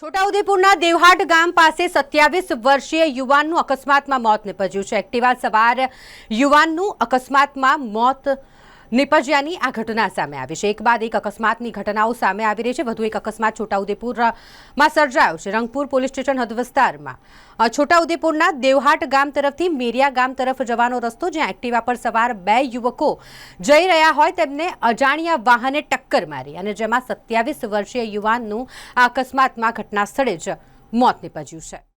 છોટાઉદેપુરના દેવહાટ ગામ પાસે સત્યાવીસ વર્ષીય યુવાનનું અકસ્માતમાં મોત નીપજ્યું છે. એક્ટિવા સવાર યુવાનનું અકસ્માતમાં મોત નીપજ્યાની આ ઘટના સામે આવી છે. એક બાદ એક અકસ્માતની ઘટનાઓ સામે આવી રહી છે. વધુ એક અકસ્માત છોટાઉદેપુરમાં સર્જાયો છે. રંગપુર પોલીસ સ્ટેશન હદ વિસ્તારમાં. છોટાઉદેપુરના દેવહાટ ગામ તરફથી મેરિયા ગામ તરફ જવાનો રસ્તો જ્યાં એક્ટિવા પર સવાર બે યુવકો જઈ રહ્યા હોય તેમને અજાણ્યા વાહને ટક્કર મારી અને જેમાં સત્યાવીસ વર્ષીય યુવાનનું આ અકસ્માતમાં ઘટના સ્થળે જ મોત નિપજ્યું છે.